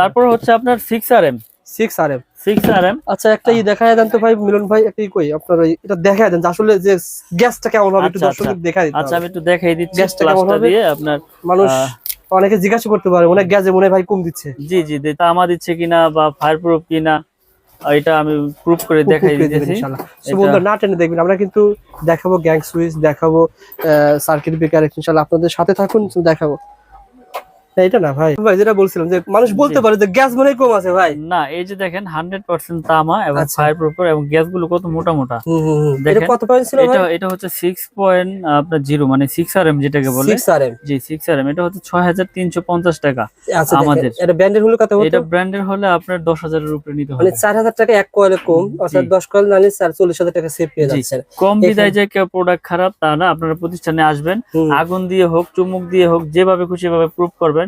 তারপর হচ্ছে আপনার six R M six R M six R M আচ্ছা একটা ই দেখায় দেন তো ভাই মিলন ভাই একটা ই কই আপনার এটা দেখায় দেন যে আসলে যে গ্যাসটা কেমন হবে একটু আচ্ছা, দর্শকদের দেখাই দিতে আচ্ছা আমি একটু দেখাই দিচ্ছি গ্যাসটা কেমন হবে? দিয়ে আপনার মানুষ অনেকে জিজ্ঞাসা করতে পারে অনেক গ্যাসে মনে হয় ভাই কম দিচ্ছে। জি জি তামা দিচ্ছে কিনা বা ফায়ার প্রুফ কিনা এটা আমি প্রুফ করে দেখাই দিতেছি। ইনশাআল্লাহ। So বন্ধুরা, না টেনে দেখবেন আমরা কিন্তু দেখাবো গ্যাং সুইচ দেখাবো সার্কিট ব্রেকার ইনশাআল্লাহ আপনাদের সাথে থাকুন দেখাবো। এটা না ভাই ভাই যেটা বলছিলাম যে মানুষ বলতে। পারে যে গ্যাস মনে কম আছে ভাই না এই যে দেখেন হান্ড্রেড পার্সেন্ট তামা এবং আচ্ছা। ফায়ার এবং গ্যাসগুলো কত মোটা মোটা। এটা দেখেন, কত পয়েন্ট ছিল এটা এটা হচ্ছে সিক্স পয়েন্ট আপনার জিরো মানে যেটাকে বলে জি এটা হচ্ছে ছয় হাজার তিনশো পঞ্চাশ টাকা আচ্ছা আমাদের। এটা ব্র্যান্ডের হলো কত হতো এটা ব্র্যান্ডের হলে আপনার দশ হাজারের উপরে নিতে মানে হবে চার হাজার টাকা এক কয়েলে কম অর্থাৎ জি। দশ কয়েল নালে চার চল্লিশ হাজার টাকা সেভ পেয়ে। যাচ্ছেন কম বিদায় যে কেউ প্রোডাক্ট খারাপ তা না আপনারা প্রতিষ্ঠানে আসবেন আগুন দিয়ে হোক চুমুক দিয়ে হোক যেভাবে খুশি ভাবে প্রুফ করবেন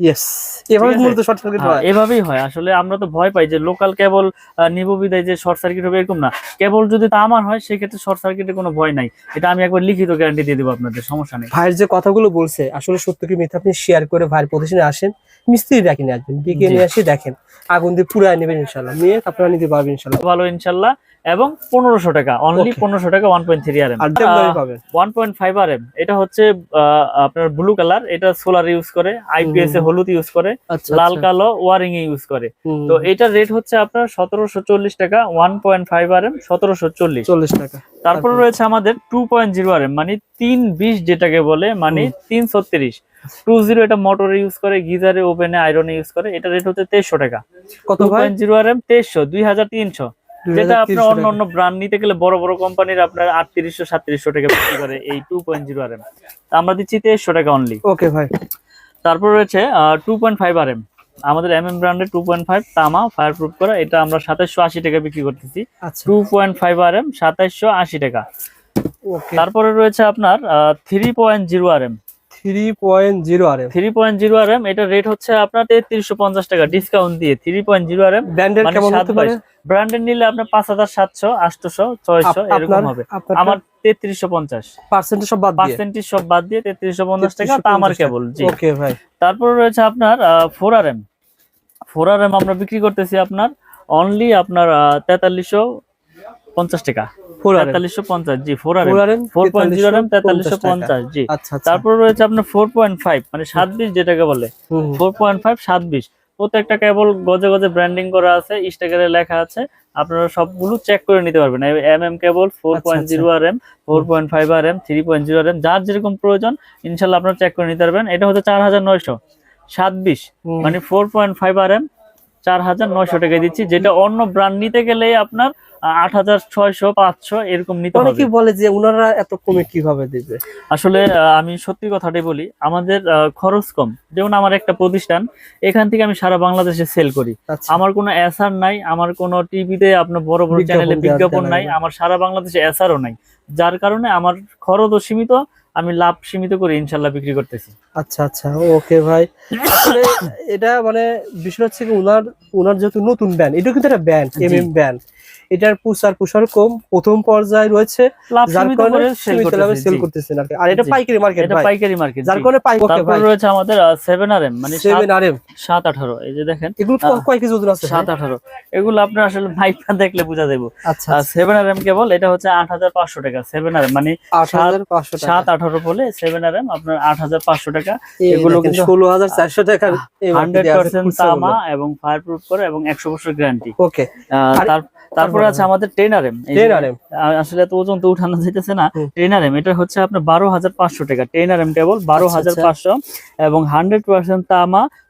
ইয়েস এভাবে ঠিক মূলত শর্ট সার্কিট হ্যাঁ, হয়। এভাবেই হয়। আসলে আমরা তো ভয় পাই যে লোকাল কেবল নিব বিদায় যে শর্ট সার্কিট হবে এরকম না। কেবল যদি তামার হয় সেক্ষেত্রে শর্ট সার্কিটের কোনো ভয় নাই। এটা আমি একবার লিখিত গ্যারান্টি দিয়ে দেবো আপনাদের সমস্যা নেই। ভাইয়ের যে কথাগুলো বলছে আসলে সত্য কি মিথ্যা আপনি শেয়ার করে ভাইয়ের প্রতিষ্ঠানে আসেন মিস্ত্রি ডাকি নিয়ে আসবেন ডেকে নিয়ে আসি দেখেন আগুন দিয়ে পুরাই নেবেন ইনশাল্লাহ। নিয়ে আপনারা নিতে পারবেন ইনশাল্লাহ। ভালো ইনশাল্লাহ। এবং পনেরোশো টাকা অনলি পনেরোশো টাকা one point three R M one point five R M এটা হচ্ছে আপনার ব্লু কালার এটা সোলার ইউজ করে আইপিএস এ। হলুদ ইউজ করে আচ্ছা লাল কালো ওয়ারিং এ ইউজ করে। তো এটার রেট হচ্ছে আপনার সতেরোশো চল্লিশ টাকা one point five R M সতেরোশো চল্লিশ। চল্লিশ টাকা। তারপর রয়েছে আমাদের two point zero R M মানে তিন বিশ যেটাকে বলে মানে তিন ছত্রিশ টু জিরো এটা মোটরে ইউজ করে গিজারে ওভেনে আয়রনে ইউজ করে এটা রেট হচ্ছে তেইশশো টাকা। কত পয়েন্ট জিরো আর এম তেইশশো দুই হাজার তিনশো। যেটা আপনার অন্য অন্য ব্র্যান্ড নিতে গেলে বড় বড় কোম্পানির আপনার আটত্রিশশো সাতত্রিশশো টাকা বিক্রি করে এই two point zero R M আমরা দিচ্ছি তেইশশো টাকা অনলি ওকে ভাই। তারপর রয়েছে two point five R M আমাদের এম এম ব্র্যান্ডের টু পয়েন্ট ফাইভ তামা ফায়ার প্রুফ করা এটা আমরা সাতাশশো আশি টাকা বিক্রি করতেছি। Two point five R M সাতাশশো আশি টাকা। তারপরে রয়েছে আপনার three point zero R M three point zero R M three point zero R M এটা রেট হচ্ছে আপনার তেত্রিশশো পঞ্চাশ টাকা ডিসকাউন্ট দিয়ে three point zero R M ব্র্যান্ডের নিলে আপনার পাঁচ হাজার সাতশো আটশোশো ছয়শো এরকম হবে। আমার তেত্রিশশো পঞ্চাশ। পার্সেন্টেজ সব বাদ পার্সেন্টেজ সব বাদ দিয়ে তেত্রিশশো পঞ্চাশ টাকা তা কেবল জি। ওকে ভাই। তারপর রয়েছে আপনার four R M four R M আমরা বিক্রি করতেছি আপনার অনলি আপনার তেতাল্লিশশো পঞ্চাশ টাকা। আর তেতাল্লিশশো পঞ্চাশ জি four R M four point zero M তেতাল্লিশশো পঞ্চাশ জি। আচ্ছা আচ্ছা। তারপর রয়েছে আপনার ফোর পয়েন্ট ফাইভ মানে সাত বিশ যেটাকে বলে। ফোর পয়েন্ট ফাইভ সাত বিশ প্রত্যেকটা কেবল গজে গজে ব্র্যান্ডিং করা আছে স্টিকারে লেখা আছে। আপনারা সবগুলো চেক করে নিতে পারবেন। M M cable four point zero R M four point five R M three point zero R M যার যেরকম প্রয়োজন ইনশাল্লাহ আপনারা চেক করে নিতে পারবেন। এটা হচ্ছে চার হাজার নয়শো সাত বিশ। মানে four point five R M চার হাজার নয়শো টাকা দিচ্ছি যেটা অন্য ব্র্যান্ড নিতে গেলে আপনার আট হাজার ছয়শো পাঁচশো এরকম নিতে হবে। বলে যে ওনারা এত কমে কীভাবে দিবে? আসলে আমি সত্যি কথাটাই বলি আমাদের খরচ কম। যেমন আমার একটা প্রতিষ্ঠান এখান থেকে আমি সারা বাংলাদেশে সেল করি। আচ্ছা। আমার কোনো এসআর নাই আমার কোনো টিভিতে আপনার বড় বড় চ্যানেলে বিজ্ঞাপন নাই আমার সারা বাংলাদেশে এসআরও নাই। যার কারণে আমার খরচও সীমিত আমি লাভ সীমিত করে ইনশাল্লাহ বিক্রি করতেছি। আচ্ছা আচ্ছা ওকে ভাই। আসলে এটা মানে বিষয় হচ্ছে কি উনার উনার যেহেতু নতুন ব্যান্ড এটা কিন্তু একটা ব্যান্ড জি। এম এম ব্যান্ড এটার পুষার পুষার কম। প্রথম পর্যায়ে রয়েছে যার কারণে সীমিত লাভে সেল। করতেছেন আর। আর এটা পাইকারি মার্কেট এটা পাইকারি মার্কেট যার কারণে পাই ওকে ভাই। রয়েছে আমাদের সেভেন আর মানে সেভেন আর এম সাত আঠারো এই যে দেখেন। এগুলো ক- কয় কেজি ওজন আছে ভাই? সাত আঠারো। এগুলো আপনার আসলে মাইপা দেখলে বোঝা যাব আচ্ছা সেভেন আর কেবল এটা হচ্ছে আট হাজার পাঁচশো টাকা সেভেন আর এম মানে আট হাজার পাঁচশো টাকা। সাত আঠারো বলে সেভেন আর এম আপনার আট হাজার পাঁচশো টাকা। এগুলো কিন্তু কিন্তু ষোলো হাজার চারশো টাকার হান্ড্রেড পার্সেন্ট তামা এবং ফায়ার প্রুফ করে এবং একশো বছর গ্যারান্টি ওকে তারপরে আছে আমাদের ten R M R M ten R M আসলে এত ওজন তো উঠানো যাইতেছে না। হুম। টেন আর এম এটা হচ্ছে আপনার বারো হাজার পাঁচশো টাকা। টেন আর এম কেবল বারো আচ্ছা, হাজার আচ্ছা। পাঁচশো এবং হান্ড্রেড পার্সেন্ট তামা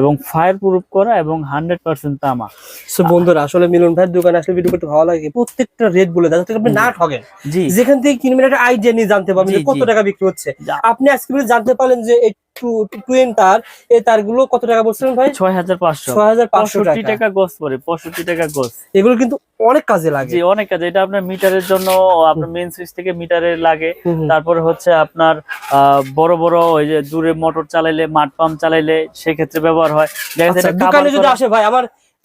এবং ফায়ার প্রুফ করা এবং হান্ড্রেড পার্সেন্ট তামা সো বন্ধুরা আসলে মিলন ভাইয়ের দোকানে আসলে ভিডিও করতে ভালো লাগে। প্রত্যেকটা রেট বলে দেয় আপনি না ঠকেন যেখান থেকে কিনবেন একটা আইডিয়া নিয়ে জানতে পারবেন যে কত টাকা বিক্রি হচ্ছে। আপনি আজকে জানতে পারলেন যে এই টুয়েন তার এই তারগুলো কত টাকা বলছিলেন ভাই? ছয় হাজার পাঁচশো। ছয় হাজার পাঁচশো টাকা। টাকা গোস পরে পঁয়ষট্টি টাকা গোস। এগুলো কিন্তু অনেক কাজে লাগে। জি অনেক কাজে। এটা আপনার মিটারের জন্য আপনার মেন সুইচ থেকে মিটারে লাগে। তারপরে হচ্ছে আপনার আহ, বড় বড় ওই যে দূরে মোটর চালাইলে মাঠ পাম্প চালাইলে সেক্ষেত্রে ব্যবহার হয়। দেখা যাচ্ছে আচ্ছা, দোকানে যদি আসে ভাই আমার আহ,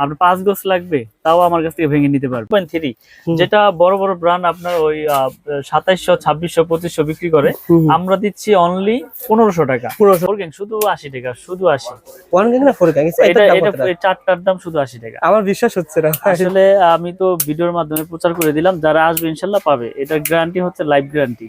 আপনার পাঁচ গজ লাগবে তাও আমার কাছ থেকে ভেঙে নিতে পারবেন পয়েন্ট থ্রি যেটা বড় বড় ব্র্যান্ড আপনার ওই সাতাইশশো ছাব্বিশশো পঁচিশশো বিক্রি করে। আমরা দিচ্ছি অনলি পনেরোশো টাকা। 1500 শুধু আশি টাকা শুধু আশি। চারটার দাম শুধু আশি টাকা। আমার বিশ্বাস হচ্ছে না। আসলে আমি তো ভিডিওর মাধ্যমে প্রচার করে দিলাম যারা আসবে ইনশাল্লাহ পাবে। এটা গ্যারান্টি হচ্ছে লাইফ গ্যারান্টি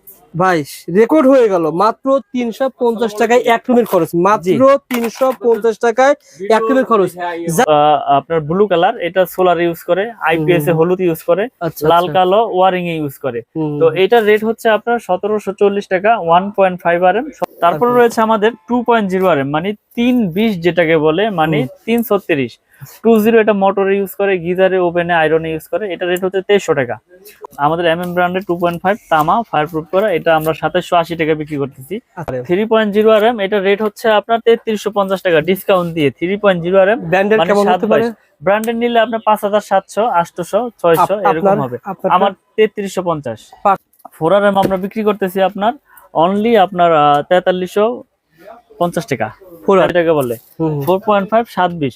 ভাই রেকর্ড হয়ে গেল। মাত্র তিনশো পঞ্চাশ টাকায় এক রুমের খরচ। মাত্র তিনশো পঞ্চাশ টাকায় এক রুমের খরচ। আপনার ব্লু কালার এটা সোলার ইউজ করে আইপিএস এ হলুদ ইউজ করে আচ্ছা লাল আচ্ছা। কালো ওয়ারিং এ ইউজ করে। তো এটার রেট হচ্ছে আপনার সতেরোশো চল্লিশ টাকা one point five R M তারপরে? রয়েছে আমাদের two point zero R M মানে তিন বিশ যেটাকে বলে মানে তিন ছত্রিশ টু জিরো এটা মোটরে ইউজ করে গিজারে ওভেনে আয়রনে ইউজ করে। এটা রেট হচ্ছে তেইশশো টাকা। আমাদের এম এম ব্র্যান্ডের টু পয়েন্ট ফাইভ তামা ফায়ার প্রুফ করা। এটা আমরা সাতাশশো আশি টাকা বিক্রি করতেছি। Three point zero R M এটা রেট হচ্ছে আপনার তেত্রিশশো পঞ্চাশ টাকা ডিসকাউন্ট দিয়ে। Three point zero R M ব্র্যান্ডের নিলে আপনার পাঁচ হাজার সাতশো আটশোশো ছয়শো এরকম হবে। আমার তেত্রিশশো পঞ্চাশ। ফোর আর এম আমরা বিক্রি করতেছি আপনার অনলি আপনার তেতাল্লিশশো পঞ্চাশ টাকা। ফোর এটাকে বলে। ফোর পয়েন্ট ফাইভ সাত বিশ।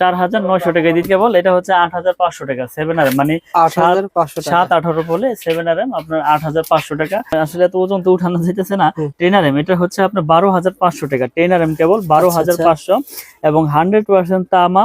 চার হাজার নয়শো টাকা দিতে কেবল এটা হচ্ছে আট হাজার পাঁচশো টাকা সেভেন আর মানে হাজার সাত আঠারো বলে সেভেন আর এম আপনার আট হাজার পাঁচশো টাকা আসলে এত ওজন তো উঠানো যাইতেছে না। টেন আর এম এটা হচ্ছে আপনার বারো হাজার পাঁচশো টাকা টেন আর এম কেবল বারো আচ্ছা, হাজার আচ্ছা। পাঁচশো এবং হান্ড্রেড পার্সেন্ট তামা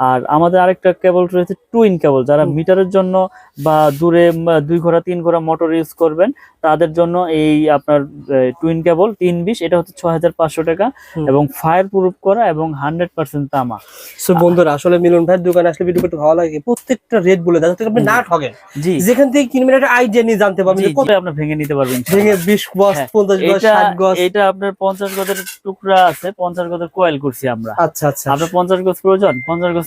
আর আমাদের আরেকটা কেবল রয়েছে টুইন কেবল যারা মিটারের জন্য বা দূরে দুই ঘোড়া তিন ঘোড়া মোটর ইউজ করবেন তাদের জন্য এই আপনার টুইন কেবল তিন বিশ এটা হচ্ছে ছয় হাজার পাঁচশো টাকা এবং ফায়ার প্রুফ করা এবং হান্ড্রেড পার্সেন্ট তামা। So, বন্ধুরা আসলে মিলন ভাইয়ের দোকানে আসলে ভিডিও করতে ভালো লাগে। প্রত্যেকটা রেট বলে দেয় আপনি না ঠকেন জি। যেখান থেকে কিনবেন একটা আইডিয়া নিয়ে জানতে পারবেন কত আপনি ভেঙে নিতে পারবেন ভেঙে বিশ গজ হ্যাঁ, পঞ্চাশ গজ এটা ষাট গজ। এটা আপনার পঞ্চাশ গজের টুকরা আছে পঞ্চাশ গজের কোয়েল করছি আমরা। আচ্ছা আচ্ছা। আপনার পঞ্চাশ গজ প্রয়োজন পঞ্চাশ গজ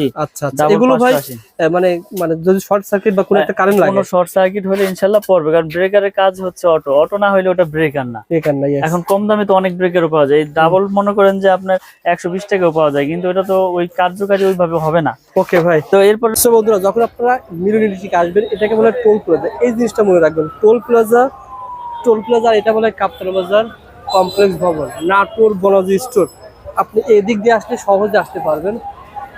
জি। আচ্ছা আচ্ছা। এগুলো ভাই মানে মানে যদি শর্ট সার্কিট বা কোনো একটা কারেন্ট লাগে? কোনো শর্ট সার্কিট হলে ইনশাল্লাহ পড়বে কারণ ব্রেকারের কাজ হচ্ছে অটো অটো না হলে ওটা ব্রেকার না। এখন কম দামে তো অনেক ব্রেকারও পাওয়া যায়। ডাবল মনে করেন যে আপনার একশো বিশ টাকাও পাওয়া যায় কিন্তু এটা তো ওই কার্যকারী ওইভাবে হবে না। ওকে ভাই। তো এরপর বন্ধুরা যখন আপনারা মিলিনিটিকে আসবেন এটাকে বলে টোল প্লাজা এই জিনিসটা মনে রাখবেন টোল প্লাজা টোল প্লাজা এটা বলে কাপ্তান বাজার কমপ্লেক্স ভবন নাটোর বনাজি স্টোর আপনি এদিক দিয়ে আসলে সহজে আসতে পারবেন।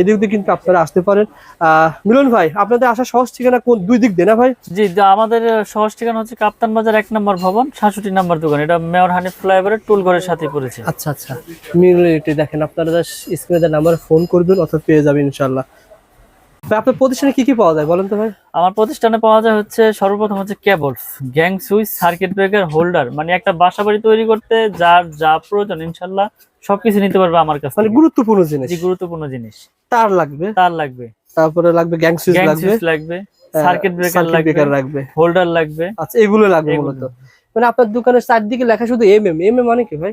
এদিক দিয়ে কিন্তু আপনারা আসতে পারেন। মিলন ভাই আপনাদের আসা সহজ ঠিকানা কোন দুই দিক দিয়ে না ভাই? জি আমাদের সহজ ঠিকানা হচ্ছে কাপ্তান বাজার এক নম্বর ভবন সাতষট্টি নম্বর দোকান। এটা মেয়র হানিফ ফ্লাইওভারের টুল ঘরের সাথে পড়েছে। আচ্ছা আচ্ছা। মিলন দেখেন আপনারা স্ক্রিনে নাম্বার ফোন করবেন অথবা পেয়ে যাবেন ইনশাল্লাহ আপনার প্রতিষ্ঠানে কি কি পাওয়া যায় বলেন তো ভাই? আমার প্রতিষ্ঠানে পাওয়া যায় হচ্ছে সর্বপ্রথম হচ্ছে gang switch circuit breaker holder. মানে একটা বাসা বাড়ি তৈরি করতে যার যা প্রয়োজন ইনশাল্লাহ সবকিছু নিতে পারবে আমার কাছে মানে গুরুত্বপূর্ণ জিনিস। জি গুরুত্বপূর্ণ জিনিস। তার লাগবে। তার লাগবে। তারপরে লাগবে গ্যাং সুইচ গ্যাং লাগবে। সুইচ লাগবে সার্কিট ব্রেকার সার্কিট লাগবে ব্রেকার লাগবে হোল্ডার লাগবে। আচ্ছা এগুলো লাগবে। মূলত। মানে আপনার দোকানের চারদিকে লেখা শুধু এম এম এম এম মানে কি ভাই?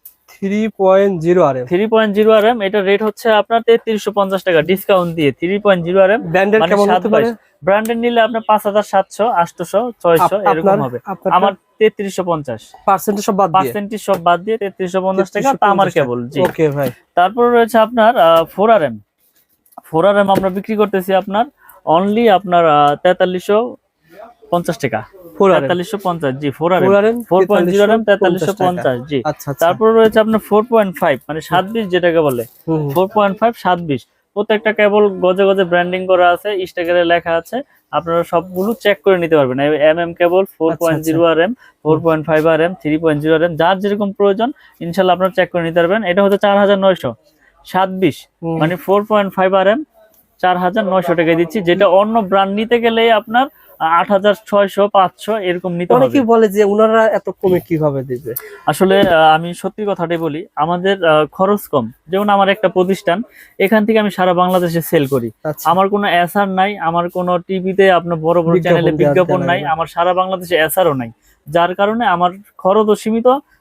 three point zero R three point zero R M এটা রেট হচ্ছে আপনার তেত্রিশশো পঞ্চাশ টাকা ডিসকাউন্ট দিয়ে three point zero R M ব্র্যান্ডের মানে কেমন হতে পারে? ব্র্যান্ডের নিলে আপনার পাঁচ হাজার সাতশো আটশোশো ছয়শো আপ- এরকম হবে। আমার তেত্রিশশো পঞ্চাশ। পার্সেন্টেজ সব বাদ দিয়ে? পার্সেন্টেজ সব বাদ দিয়ে তেত্রিশশো পঞ্চাশ টাকা তা আমার কেবল জি। ওকে ভাই। তারপর রয়েছে আপনার four R M four R M আমরা বিক্রি করতেছি আপনার অনলি আপনার তেতাল্লিশশো পঞ্চাশ টাকা। তেতাল্লিশশো পঞ্চাশ জি ফোর পয়েন্ট জিরো তেতাল্লিশশো পঞ্চাশ জি। আচ্ছা আচ্ছা। তারপর রয়েছে আপনার ফোর পয়েন্ট ফাইভ মানে সাত বিশ যেটাকে বলে। ফোর পয়েন্ট ফাইভ সাত বিশ প্রত্যেকটা কেবল গজে গজে ব্র্যান্ডিং করা আছে স্টিকারে লেখা আছে। আপনারা সবগুলো চেক করে নিতে পারবেন। M M cable four point zero R M four point five R M three point zero R M যার যেরকম প্রয়োজন ইনশাল্লাহ আপনারা চেক করে নিতে পারবেন। এটা হচ্ছে চার হাজার নয়শো। সাত বিশ মানে four point five R M চার হাজার নয়শো টাকা দিচ্ছি যেটা অন্য ব্র্যান্ড নিতে গেলে আপনার আট হাজার ছয়শো পাঁচশো এরকম নিতে হবে। অনেকে বলে যে ওনারা এত কমে কীভাবে দিবে? আসলে আমি সত্যি কথাটাই বলি আমাদের খরচ কম। যেমন আমার একটা প্রতিষ্ঠান এখান থেকে আমি সারা বাংলাদেশে সেল করি। আচ্ছা। আমার কোনো এসআর নাই আমার কোনো টিভিতে আপনার বড় বড় চ্যানেলে বিজ্ঞাপন নাই নাই। আমার সারা বাংলাদেশে এসআরও নাই। যার কারণে আমার খরচও সীমিত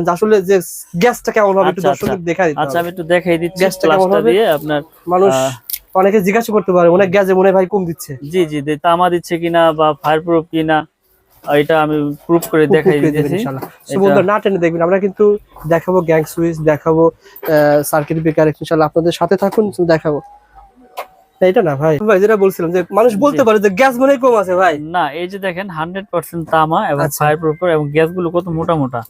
আচ্ছা, আসলে যে কেমন হবে আচ্ছা, আচ্ছা।, আচ্ছা আমি মানুষ অনেকে জিজ্ঞাসা করতে পারে অনেক গ্যাসে মনে ভাই কম দিচ্ছে। জি জি তামা দিচ্ছে কিনা বা ফায়ার প্রুফ কিনা এটা আমি প্রুফ করে দেখাই দিয়েছি না টেনে দেখবেন আমরা কিন্তু দেখাবো গ্যাং সুইচ দেখাবো সার্কিট বেকার আপনাদের সাথে থাকুন দেখাবো। এটা না ভাই। ভাই যেটা বলছিলাম যে মানুষ বলতে। পারে যে গ্যাস মনে কম আছে ভাই। না এই যে দেখেন হান্ড্রেড পার্সেন্ট তামা এবং আচ্ছা। ফায়ার প্রুফ এবং গ্যাসগুলো কত মোটা মোটা।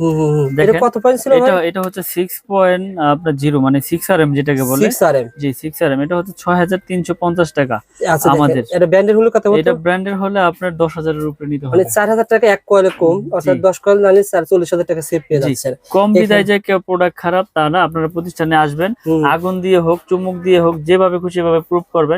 দেখেন, কত পয়েন্ট ছিল এটা এটা হচ্ছে সিক্স পয়েন্ট আপনার জিরো মানে সিক্স আর এম যেটাকে বলে। 6 আরএম জি সিক্স আর এম এটা হচ্ছে ছয় হাজার তিনশো পঞ্চাশ টাকা আচ্ছা আমাদের। এটা ব্র্যান্ডের হলো কত এটা ব্র্যান্ডের হলে আপনার দশ হাজারের উপরে নিতে মানে হবে। 4000 টাকা এক কয়েলে কম অর্থাৎ। 10 কয়েল নালে 44000 টাকা সেভ পেয়ে। যাচ্ছে কম বিদায় যে কেউ প্রোডাক্ট খারাপ তা না আপনারা প্রতিষ্ঠানে আসবেন আগুন দিয়ে হোক চুমুক দিয়ে হোক যেভাবে খুশি ভাবে প্রুফ করবেন।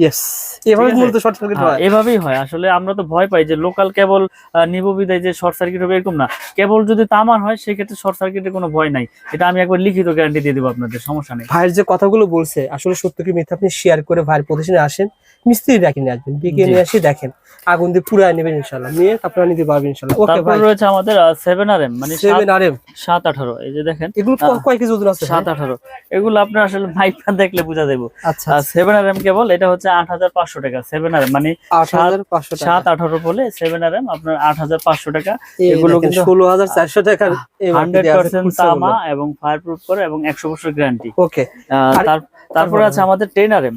ইয়েস এভাবে ঠিক মূলত শর্ট সার্কিট হ্যাঁ, হয়। এভাবেই হয়। আসলে আমরা তো ভয় পাই যে লোকাল কেবল নিব বিদায় যে শর্ট সার্কিট হবে এরকম না। কেবল যদি তামার হয় সেক্ষেত্রে শর্ট সার্কিটের কোনো ভয় নাই। এটা আমি একবার লিখিত গ্যারান্টি দিয়ে দেবো আপনাদের সমস্যা নেই। ভাইয়ের যে কথাগুলো বলছে আসলে সত্য কি মিথ্যা আপনি শেয়ার করে ভাইয়ের প্রতিষ্ঠানে আসেন মিস্ত্রি দেখে নিয়ে আসবেন বিকে নিয়ে আসি দেখেন আগুন দিয়ে পুরাই নেবেন ইনশাল্লাহ নিয়ে আপনারা নিতে পারবেন ইনশাল্লাহ ওকে ভাই রয়েছে আমাদের সেভেন আর এম মানে এই যে দেখেন। এগুলো কয় কেজি ওজন আছে এগুলো আপনার আসলে মাইকটা দেখলে বোঝা যাবে আচ্ছা সেভেন আর এম কেবল এটা হচ্ছে আট হাজার পাঁচশো টাকা সেভেন আর মানে আট হাজার পাঁচশো টাকা। সাত আঠারো বলে সেভেন আর এম আপনার আট হাজার পাঁচশো টাকা। এগুলো এগুলো কিন্তু কিন্তু- ষোলো হাজার চারশো টাকার হান্ড্রেড পার্সেন্ট তামা এবং ফায়ার প্রুফ করে এবং একশো বছর গ্যারান্টি ওকে তারপরে আছে আমাদের ট্রেনার এম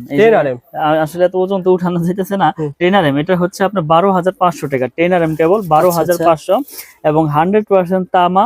আসলে এত ওজন তো উঠানো যাইতেছে না। ট্রেনার এম এটা হচ্ছে আপনার বারো হাজার পাঁচশো টাকা। ট্রেনার এম কেবল বারো আচ্ছা, হাজার আচ্ছা। পাঁচশো। এবং হান্ড্রেড পার্সেন্ট তামা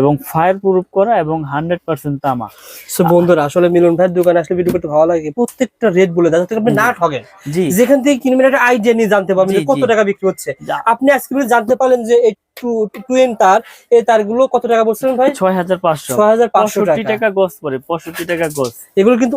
এবং ফায়ার প্রুফ করা এবং হান্ড্রেড পার্সেন্ট তামা। সো বন্ধুরা আসলে মিলন ভাইয়ের দোকানে আসলে ভিডিও করতে ভালো লাগে। প্রত্যেকটা রেট বলে দেয় যাতে আপনি না ঠকেন জি। যেখান থেকে কিনবেন একটা আইডিয়া নিয়ে জানতে পারবেন কত টাকা বিক্রি হচ্ছে। আপনি আজকে জানতে পারলেন যে এই তার এই তারগুলো কত টাকা বলছিলেন ভাই? ছয় হাজার পাঁচশো। ছয় হাজার পাঁচশো টাকা গোস পরে পঁয়ষট্টি টাকা গোস। এগুলো কিন্তু